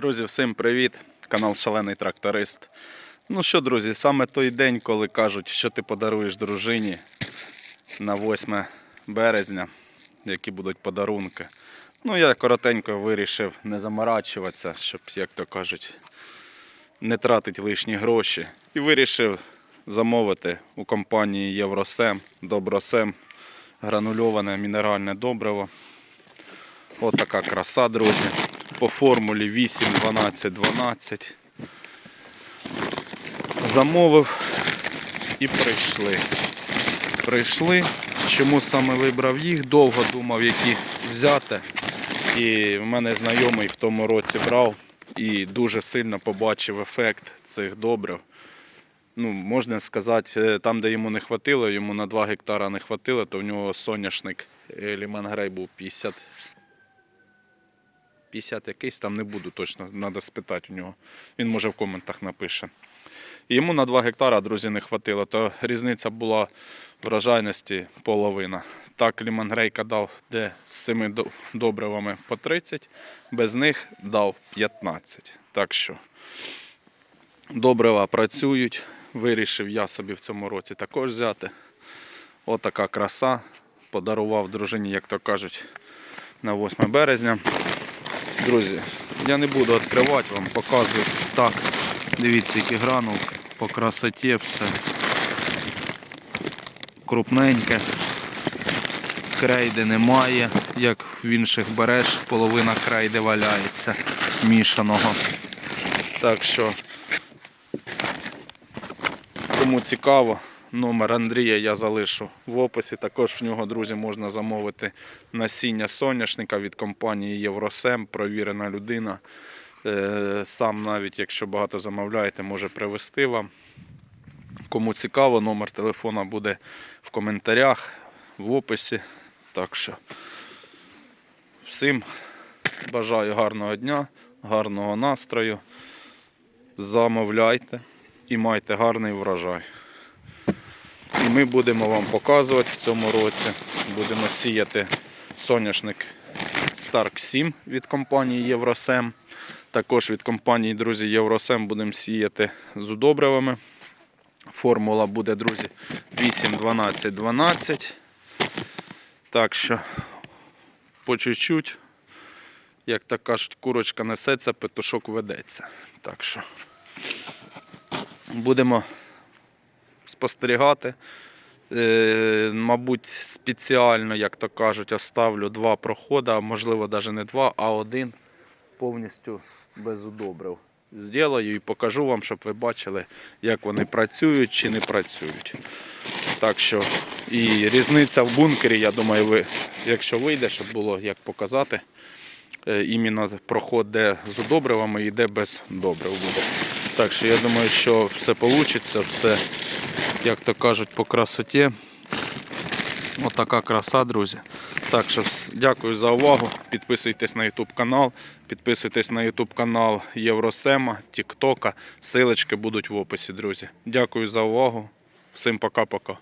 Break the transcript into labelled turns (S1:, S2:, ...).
S1: Друзі, всім привіт! Канал Шалений Тракторист. Ну що, друзі, саме той день, коли кажуть, що ти подаруєш дружині на 8 березня, які будуть подарунки. Ну, я коротенько вирішив не заморачуватися, щоб, як то кажуть, не тратити лишні гроші. І вирішив замовити у компанії Євросем, Добросем гранульоване мінеральне добриво. От краса, друзі. По формулі 8, 12, 12. Замовив і прийшли. Прийшли. Чому саме вибрав їх? Довго думав, які взяти. І в мене знайомий в тому році брав і дуже сильно побачив ефект цих добрив. Ну, можна сказати, е, там, де йому не хватило, йому на 2 гектара не хватило, то в нього соняшник е, Ліман Грей був 50 50 якийсь, там не буду точно, треба спитати у нього. Він може в коментах напише. Йому на 2 гектара, друзі, не хватило, то різниця була врожайності половина. Так Лімангрейка дав де з 7 добривами по 30, без них дав 15. Так що добрива працюють. Вирішив я собі в цьому році також взяти. Отака краса. Подарував дружині, як то кажуть, на 8 березня. Друзі, я не буду відкривати вам, показую так. Дивіться, які гранулки по красоті все. Крупненьке. Крейди немає, як в інших береш, половина крейди валяється мішаного. Так що, кому цікаво, номер Андрія я залишу в описі. Також в нього, друзі, можна замовити насіння соняшника від компанії Євросем, провірена людина. Е, Сам навіть, якщо багато замовляєте, може привезти вам. Кому цікаво, номер телефона буде в коментарях, в описі. Так що всім бажаю гарного дня, гарного настрою. Замовляйте і майте гарний врожай. І ми будемо вам показувати в цьому році. Будемо сіяти соняшник Stark 7 від компанії Євросем. Також від компанії, друзі, Євросем будемо сіяти з удобривами. Формула буде, друзі, 8, 12, 12. Так що по чуть-чуть, як так кажуть, курочка несеться, петушок ведеться. Так що будемо спостерігати. Е, мабуть, спеціально, як то кажуть, оставлю два проходи, а можливо навіть не два, а один повністю без удобрив. Зроблю і покажу вам, щоб ви бачили, як вони працюють чи не працюють. Так що і різниця в бункері, я думаю, ви, якщо вийде, щоб було як показати, е, іменно проход, де з удобривами і де без добрив буде. Так що я думаю, що все вийде, все, як то кажуть, по красоті. Отака краса, друзі. Так що дякую за увагу. Підписуйтесь на YouTube канал, підписуйтесь на YouTube канал Євросема, Тіктока. Силочки будуть в описі, друзі. Дякую за увагу. Всім пока-пока.